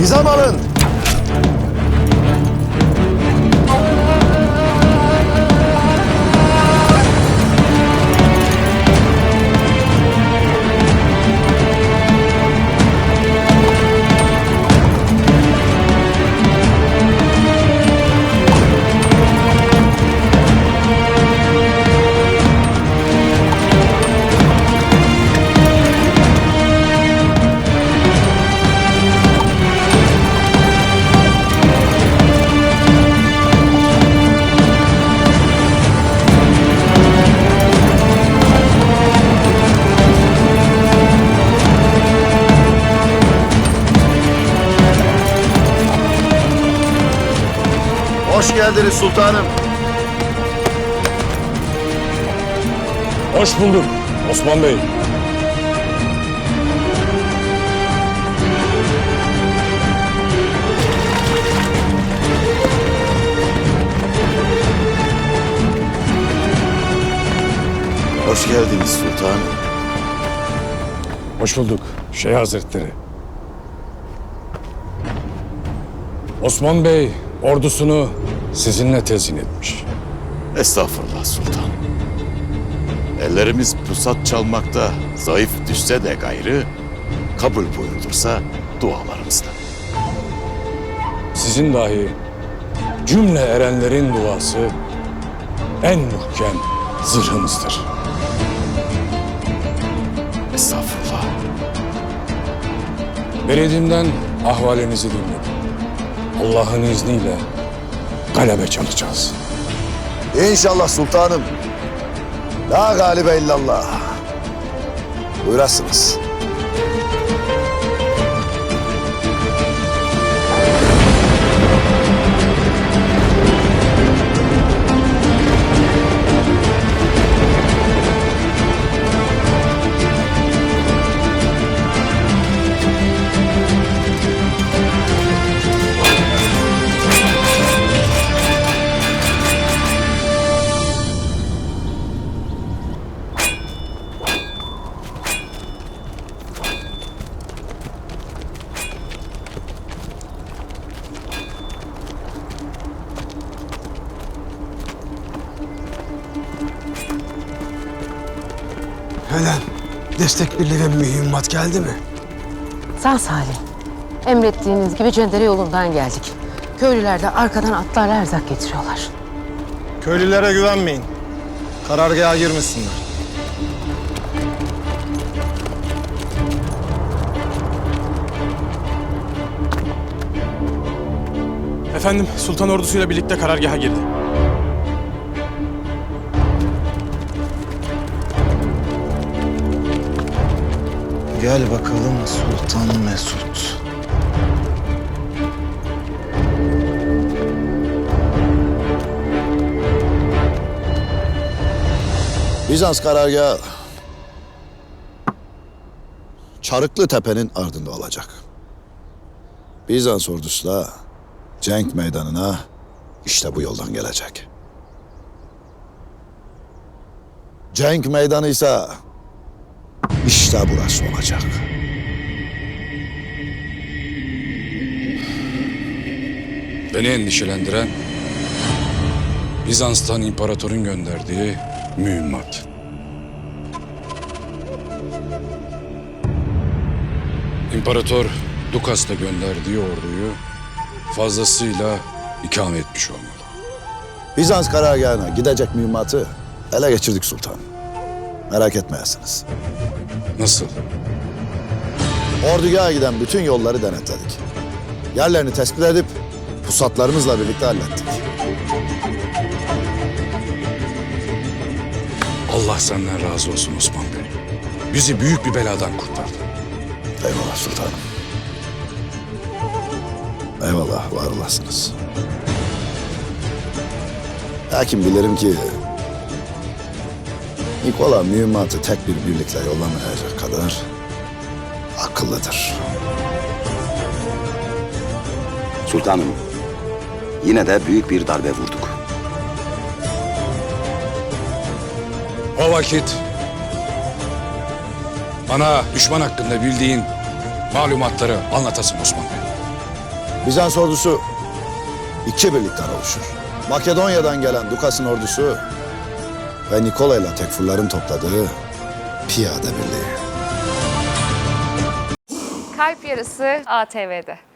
이사만은 Hoş geldiniz sultanım. Hoş bulduk Osman Bey. Hoş geldiniz sultanım. Hoş bulduk Şeyh Hazretleri. Osman Bey ordusunu sizinle tezin etmiş. Estağfurullah sultanım. Ellerimiz pusat çalmakta zayıf düşse de gayrı, kabul buyurulursa dualarımızla. Sizin dahi cümle erenlerin duası en muhkem zırhınızdır. Estağfurullah. Beledimden ahvalinizi dinledim. Allah'ın izniyle galebe çalacağız. İnşallah sultanım. La galibe illallah. Buyurasınız. Helen, destek birliği ve mühimmat geldi mi? Sağ salim. Emrettiğiniz gibi Cendere yolundan geldik. Köylüler de arkadan atlarla erzak getiriyorlar. Köylülere güvenmeyin. Karargaha girmesinler. Efendim, Sultan ordusuyla birlikte karargaha girdi. Gel bakalım Sultan Mesut. Bizans karargahı Çarıklı Tepe'nin ardında olacak. Bizans ordusu da cenk meydanına işte bu yoldan gelecek. Cenk meydanı ise işte burası olacak. Beni endişelendiren Bizans'tan imparatorun gönderdiği mühimmat. İmparator Dukas'la gönderdiği orduyu fazlasıyla ikame etmiş olmalı. Bizans karargahına gidecek mühimmatı ele geçirdik sultan. Merak etmeyesiniz. Nasıl? Ordugaha giden bütün yolları denetledik. Yerlerini tespit edip pusatlarımızla birlikte hallettik. Allah senden razı olsun Osman Bey. Bizi büyük bir beladan kurtardı. Eyvallah sultanım. Eyvallah, var olasınız. Lakin bilirim ki... Nikola mühimmatı tek bir birlikle yollamayacak kadar akıllıdır. Sultanım, yine de büyük bir darbe vurduk. O vakit bana düşman hakkında bildiğin malumatları anlatasın Osman Bey. Bizans ordusu iki birlikten oluşur. Makedonya'dan gelen Dukas'ın ordusu ve Nikola ile Tekfurların topladığı piyade birliği. Kalp Yarısı ATV'de.